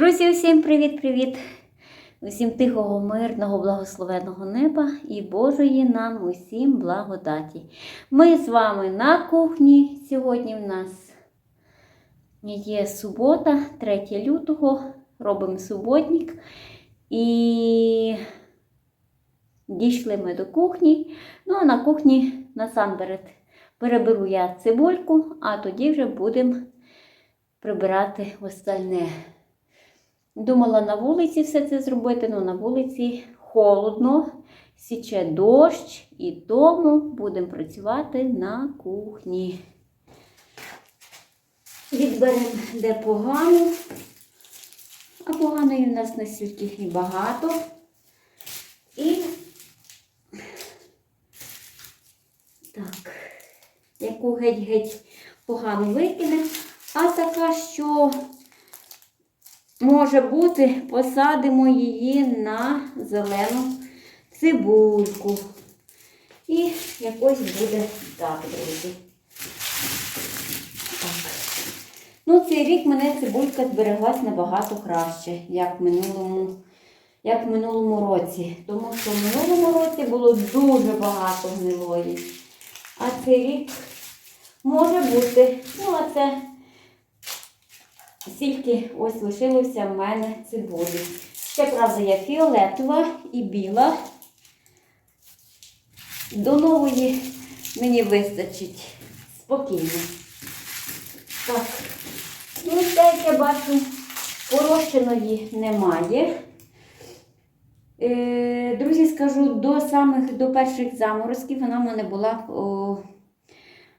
Друзі, усім привіт-привіт! Усім тихого, мирного, благословеного неба і Божої нам усім благодаті. Ми з вами на кухні. Сьогодні в нас є субота, 3 лютого. Робимо суботник. І дійшли ми до кухні. Ну, а на кухні насамперед переберу я цибульку, а тоді вже будемо прибирати остальне. Думала на вулиці все це зробити, але на вулиці холодно, січе дощ, і тому будемо працювати на кухні. Відберемо де погано, а поганої в нас настільки багато. І так, яку геть-геть погано викине, а така, що може бути, посадимо її на зелену цибульку. І якось буде так, друзі. Так. Ну, цей рік мене цибулька збереглась набагато краще, як в минулому, як в минулому році. Тому що в минулому році було дуже багато гнилої. А цей рік може бути. Ну, а це стільки ось лишилося в мене цибулі. Ще, правда, є фіолетова і біла. До нової мені вистачить спокійно. Так, ну так, як я бачу, порощеної немає. Е, Друзі, скажу, до самих до перших заморозків вона в мене була, о,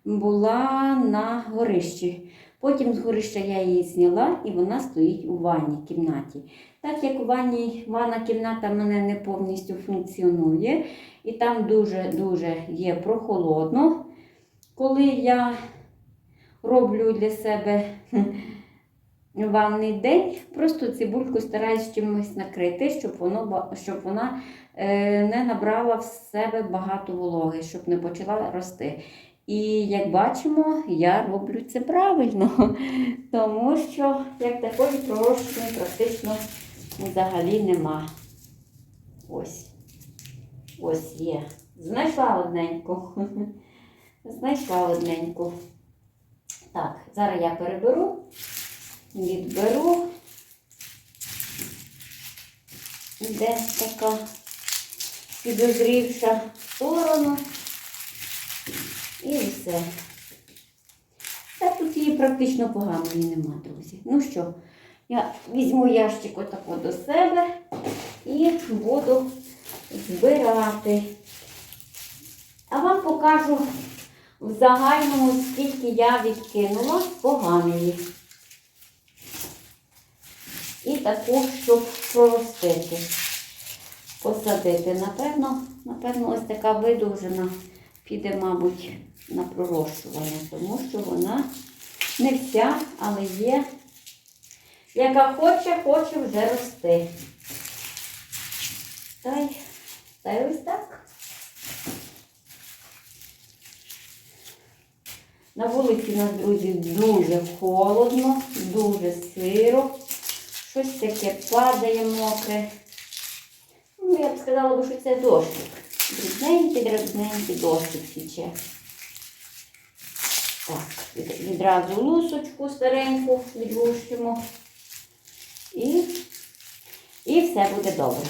була на горищі. Потім з горища я її зняла і вона стоїть у ванній кімнаті. Так як у ванній ванна кімната в мене не повністю функціонує, і там дуже-дуже є прохолодно. Коли я роблю для себе ванний день, просто цибульку стараюсь чимось накрити, щоб, воно, щоб вона е, не набрала в себе багато вологи, щоб не почала рости. І як бачимо, я роблю це правильно, тому що як такої пророщення практично взагалі нема. Ось. Ось є. Знайшла одненьку. Знайшла одненьку. Так, зараз я переберу, відберу. Де така підозрівша сторону. І все. Так тут її практично поганої нема, друзі. Ну що, я візьму ящик отако до себе і буду збирати. А вам покажу в загальному, скільки я відкинула поганої. І таку, щоб проростити, посадити. Напевно, напевно, ось така видовжена піде, мабуть, на пророщування, тому що вона не вся, але є, яка хоче, хоче вже рости. Та й, та й ось так. На вулиці у нас, друзі, дуже холодно, дуже сиро. Щось таке падає мокре. Ну, я б сказала, що це дощик. Дрібненький, дрібненький дощик січе. Так, відразу лусочку стареньку відлущимо. І, і все буде добре.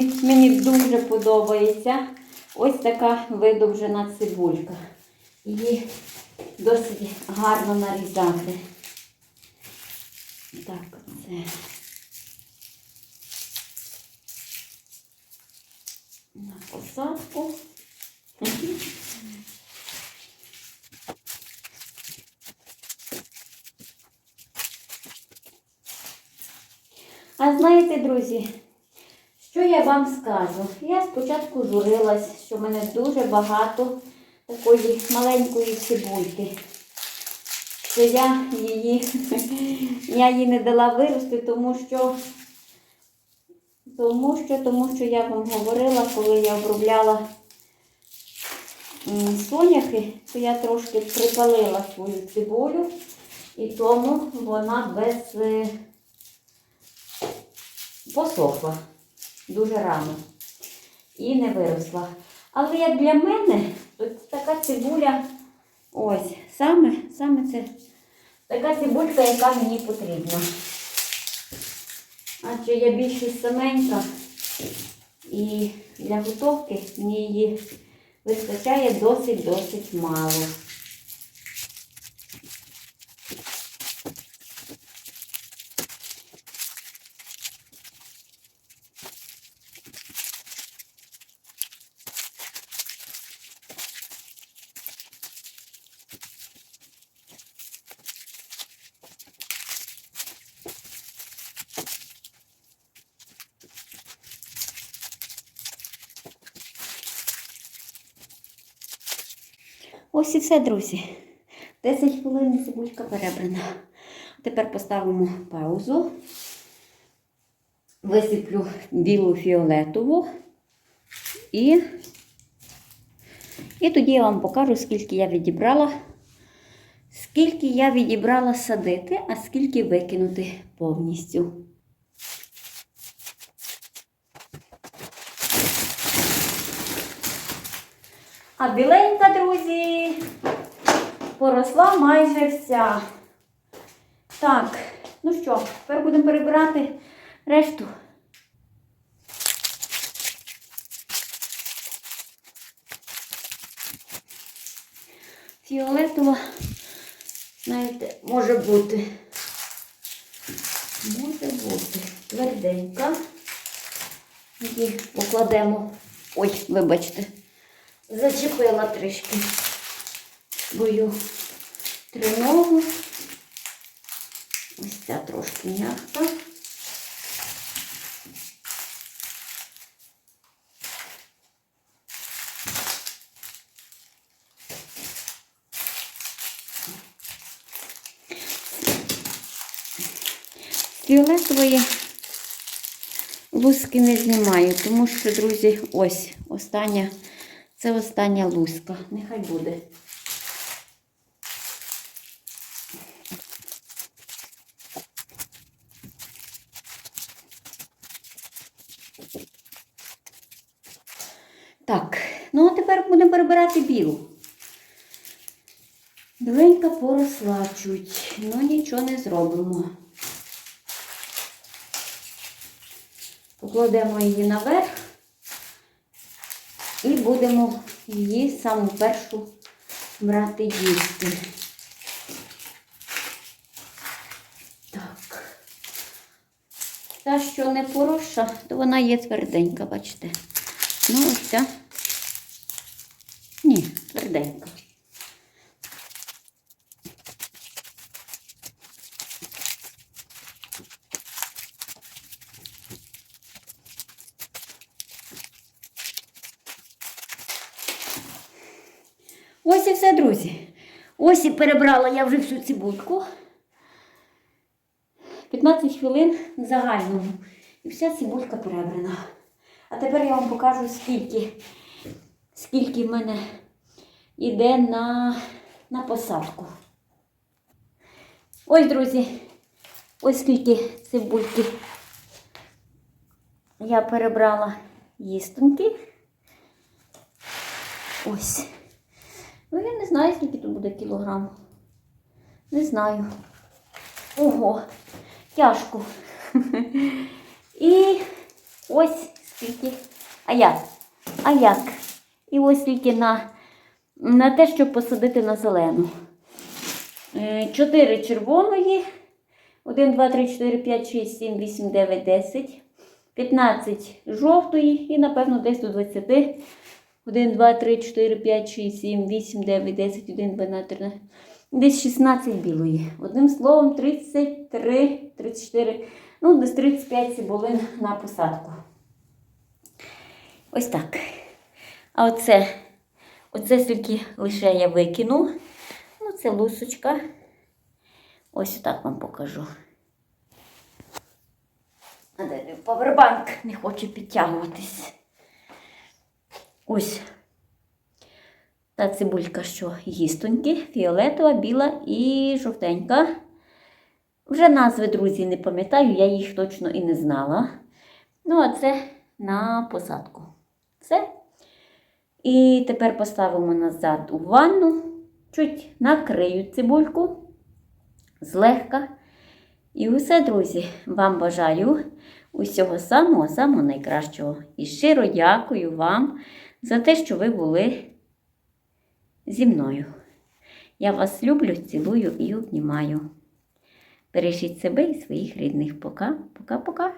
Друзі, мені дуже подобається ось така видовжена цибулька. Її досить гарно нарізати. Так, це. На посадку. А знаєте, друзі, що я вам скажу? Я спочатку журилась, що в мене дуже багато такої маленької цибульки. що я її, я їй не дала вирости, тому що, тому що, тому що я вам говорила, коли я обробляла соняхи, то я трошки припалила свою цибулю, і тому вона без е, посохла дуже рано і не виросла. Але як для мене, то така цибуля, ось, саме, саме це така цибулька, яка мені потрібна. Адже я більше саменька і для готовки мені її вистачає досить-досить мало. Ось і все, друзі. 10 хвилин цибулька перебрана. Тепер поставимо паузу. Висиплю білу фіолетову. І, і тоді я вам покажу, скільки я відібрала. Скільки я відібрала садити, а скільки викинути повністю. А біленька, друзі, поросла майже вся. Так, ну що, тепер будемо перебирати решту. Фіолетова, знаєте, може бути. Може бути. Тверденька. Її покладемо. Ой, вибачте. Зачепила трішки свою триногу. Ось ця трошки м'яка. Фіолетової луски не знімаю, тому що, друзі, ось остання, це остання луска. Нехай буде. Так, ну а тепер будемо перебирати білу. Біленька поросла чуть, ну нічого не зробимо. Покладемо її наверх і будемо її саму першу брати їсти. Так. Та, що не хороша, то вона є тверденька, бачите. Ну, ось ця. Ні, тверденька. Ось і все, друзі. Ось і перебрала я вже всю цибульку. 15 хвилин в загальному. І вся цибулька перебрана. А тепер я вам покажу, скільки, скільки в мене йде на, на посадку. Ось, друзі, ось скільки цибульки я перебрала їстоньки. Ось. Ну, я не знаю, скільки тут буде кілограм. Не знаю. Ого, тяжко. І ось скільки. А як? А як? І ось скільки на, на те, щоб посадити на зелену. Е, Чотири червоної. 1, 2, 3, 4, 5, 6, 7, 8, 9, 10. 15 жовтої і, напевно, десь до 20. 1, 2, 3, 4, 5, 6, 7, 8, 9, 10, 1, 12, 13. Десь 16 білої. Одним словом, 33, 34, ну, десь 35 цибулин на посадку. Ось так. А оце, оце стільки лише я викину. Ну, це лусочка. Ось так вам покажу. А де павербанк не хоче підтягуватись. Ось. Та цибулька, що гістоньки, фіолетова, біла і жовтенька. Вже назви, друзі, не пам'ятаю, я їх точно і не знала. Ну, а це на посадку. Все. І тепер поставимо назад у ванну, чуть накрию цибульку злегка. І усе, друзі, вам бажаю усього самого-самого найкращого. І щиро дякую вам за те, що ви були зі мною. Я вас люблю, цілую і обнімаю. Бережіть себе і своїх рідних. Пока, пока-пока.